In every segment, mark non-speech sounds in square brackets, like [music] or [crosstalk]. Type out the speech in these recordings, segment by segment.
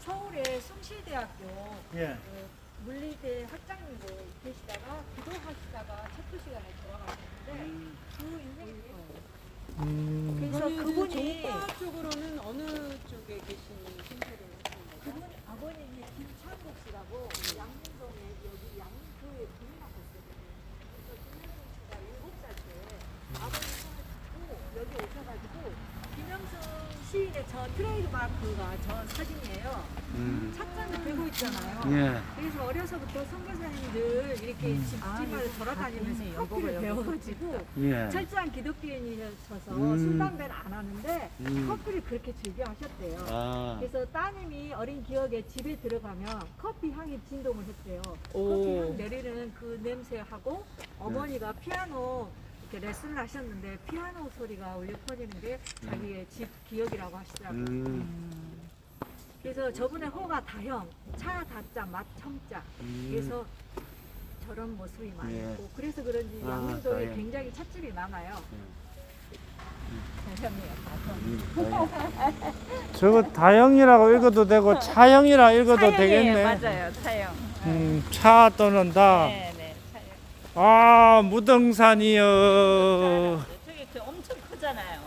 서울의 숭실대학교 예. 그 물리대 학장님으로 계시다가 기도하시다가 체포 시간에 돌아가셨는데 그 인생이 음, 그래서 그분이 쪽으로는 어느 쪽에 계신 신세를 하시는 거죠? 그분 아버님이 김창국 씨라고 양문동에 여기 양교에 분이 맡았거든요. 그래서 김영선 씨가 일곱 살 때 아버님 손을 잡고 여기 오셔가지고 김영선 시인의 저 트레이드 마크가 저 사진이에요. 음. 착장을 들고 있잖아요. 예. 그래서 어려서부터 선교사님들 이렇게 집집마다 돌아다니면서 커피를 배워가지고 예. 철저한 기독교인이셔서 음. 술 담배를 안 하는데 음. 커피를 그렇게 즐겨 하셨대요. 아. 그래서 따님이 어린 기억에 집에 들어가면 커피 향이 진동을 했대요. 오. 커피 향 내리는 그 냄새하고 어머니가 피아노 이렇게 레슨을 하셨는데 피아노 소리가 울려 퍼지는 게 자기의 집 기억이라고 하시더라고요. 음. 그래서 저분의 호가 다형, 차 다자, 맛 첨자. 음. 그래서 저런 모습이 많이 예. 있고 그래서 그런지 아, 양문동에 다행. 굉장히 찻집이 많아요. 다형이에요, 다형. 음, 저거 다형이라고 읽어도 되고 차형이라 읽어도 차영이에요. 되겠네. 맞아요. 차영. 음, 차 또는 다. 네. 아, 무등산이요. 저기 그 엄청 크잖아요.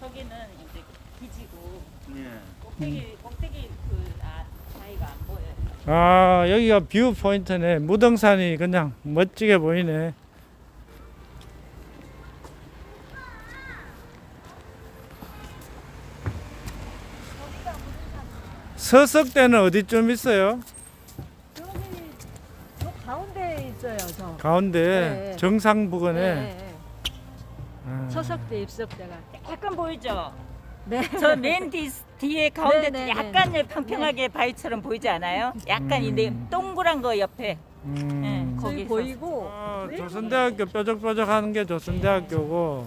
저기는 이제 기지고 예. 꼭대기 꼭대기 그 아, 아이가 안 보여요. 아, 여기가 뷰 포인트네. 무등산이 그냥 멋지게 보이네. 서석대는 어디쯤 있어요? 저기 저 가운데 있어요, 저. 가운데 네. 정상 부근에. 네, 네. 아. 서석대 입석대가. 약간 보이죠? 네. 저 맨 뒤에 가운데 네, 네, 약간 네. 평평하게 바위처럼 보이지 않아요? 약간 음. 인데 동그란 거 옆에. 음. 네. 거기서. 보이고 아, 조선대학교 뾰족뾰족 하는 게 조선대학교고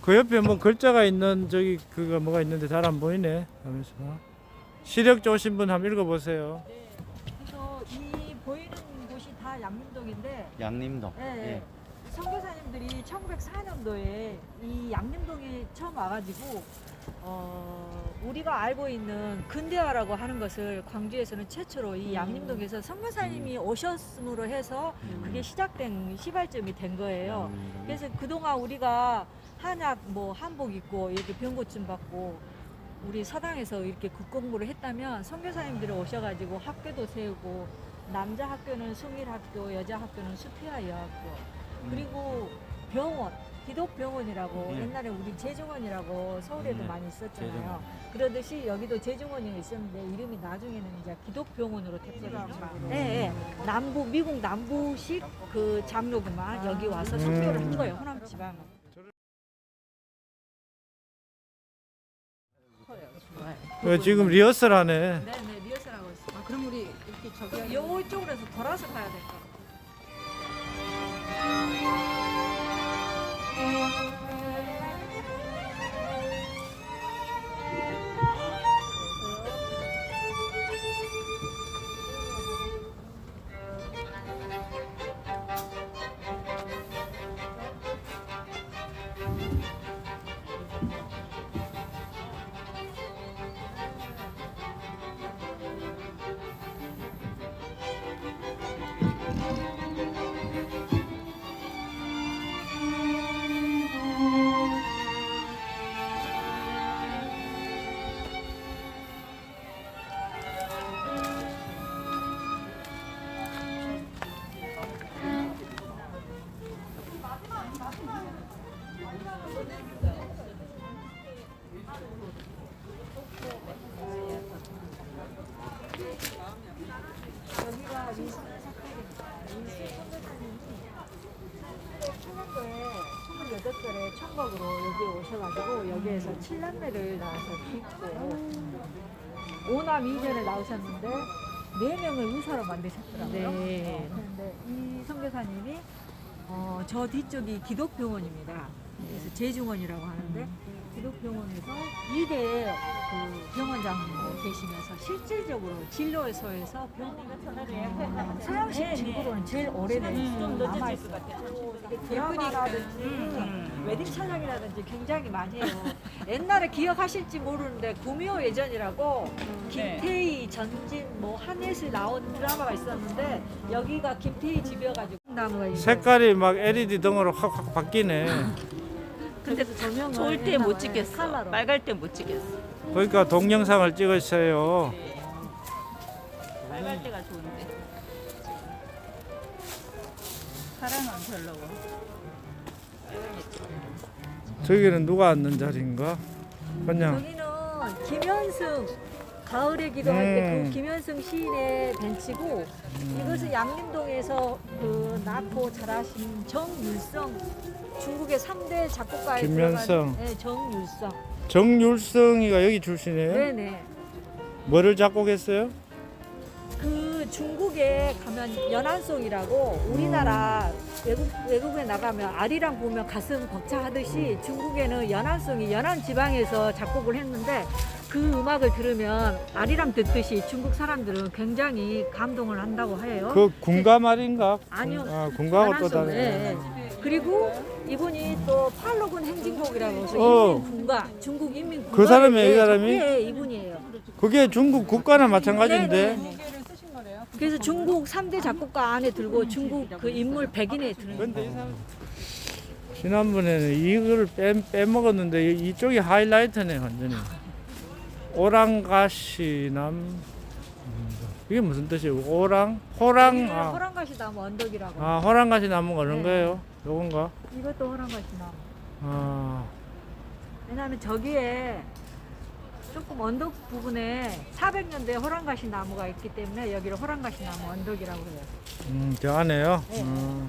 그 옆에 뭐 글자가 있는 저기 그거 뭐가 있는데 잘 안 보이네 하면서 시력 좋으신 분 한번 읽어보세요 네. 그래서 이 보이는 곳이 다 양림동인데 양림동. 예. 선교사님들이 1904년도에 이 양림동에 처음 와가지고 어, 우리가 알고 있는 근대화라고 하는 것을 광주에서는 최초로 이 양림동에서 선교사님이 오셨음으로 해서 그게 시작된 시발점이 된 거예요. 음. 그래서 그동안 우리가 한약 뭐 한복 입고 이렇게 병고침 받고 우리 서당에서 이렇게 국공부를 했다면 선교사님들이 오셔가지고 학교도 세우고 남자 학교는 숭일학교, 여자 학교는 수피아 여학교 그리고 병원 기독병원이라고 예. 옛날에 우리 재중원이라고 서울에도 네, 많이 있었잖아요. 재중원. 그러듯이 여기도 재중원이 있었는데 이름이 나중에는 이제 기독병원으로 됐거든요. 네, 네. 남부 미국 남부식 그 장로구만 여기 와서 선교를 한 거예요. 호남 지방. 어, 지금 리허설 하네 저기 하는 이쪽으로서 돌아서 가야 될것 같아요. 여기가 미술 사택입니다. 미술 선교사님이 18년도에 28살에 천국으로 여기 오셔가지고 여기에서 칠남매를 낳아서 키우고 오남 이전에 나오셨는데 네 명을 의사로 만드셨더라고요. 네. 그런데 이 선교사님이 어, 저 뒤쪽이 기독병원입니다. 그래서 재중원이라고 하는데 기독병원에서 2대 그 병원장으로 계시면서 실질적으로 진료소에서 병원 서양식 친구로는 제일 오래된 좀 늦어질 남아있어요. 것 같아요. 드라마라든지 음. 웨딩 촬영이라든지 굉장히 많이 해요. 옛날에 기억하실지 모르는데 구미호 예전이라고 네. 김태희 전진 뭐 한예슬 나온 드라마가 있었는데 여기가 김태희 집이어가지고 나무가 있어요. 색깔이 막 LED 등으로 확확 바뀌네. [laughs] 근데 좋을 때. 못 찍겠어. 칼라로. 맑을 때 못 찍겠어. 그러니까 동영상을 찍으세요. 맑을 때가 좋은데. 파란은 별로고. 저기는 누가 앉는 자리인가? 그냥 여기는 김현승 가을에 기도할 때 음. 그 김현승 시인의 벤치고 이것은 양림동에서 그 낳고 자라신 정율성 중국의 3대 작곡가에 김현성. 들어간 네, 정율성 정율성이가 여기 출신이에요. 네네 뭐를 작곡했어요? 그 중국에 가면 연안송이라고 우리나라 외국 외국에 나가면 아리랑 보면 가슴 벅차하듯이 중국에는 연안송이 연안 지방에서 작곡을 했는데 그 음악을 들으면 아리랑 듣듯이 중국 사람들은 굉장히 감동을 한다고 해요. 그 군가 말인가? 아니요. 아, 군가하고 또 연안송, 다른. 예, 예. 그리고 이분이 또 팔로군 행진곡이라고 해서 어. 인민군가 중국 인민군가 그 사람이에요, 이 사람이? 예, 이분이에요. 그게 중국 국가나 마찬가지인데. 네, 네, 네. 그래서 중국 3대 작곡가 안에 들고 중국 그 인물 100인에 드는 사람 지난번에는 이걸 빼, 빼먹었는데 이- 이쪽이 하이라이트네 완전히 오랑가시남 이게 무슨 뜻이에요? 오랑 호랑 아, 호랑가시 나무 언덕이라고. 아 호랑가시 나무 그런 네. 거예요? 요건가? 이것도 호랑가시 나무. 아 왜냐하면 저기에 조금 언덕 부분에 400년대 호랑가시 나무가 있기 때문에 여기를 호랑가시 나무 언덕이라고 해요. 음, 저 안에요. 네. 음.